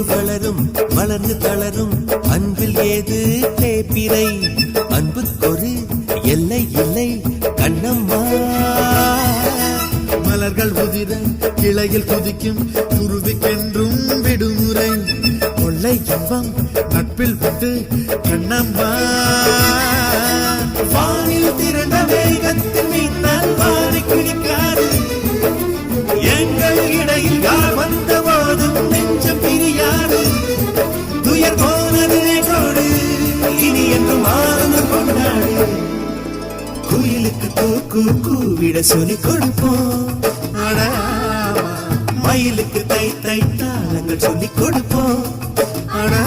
அன்பு வளரும் வளர்ந்து தளரும் அன்பில் ஏது தேப்பிரை அன்புக்கொரு எல்லை இல்லை கண்ணம்மா. மலர்கள் உதிர கிளையில் குதிக்கும் குருவிக்கென்றும் விடுமுறை. கொள்ளை இன்பம் நட்பில் விட்டு கண்ணம்மா. வானில் திரண்ட வேகத்தில் வாரி குடிக்க கோயிலுக்கு கூக்கு கூவிட சொல்லி கொடுப்போம். மயிலுக்கு தை தை தாளங்கள் சொல்லி கொடுப்போம். ஆனா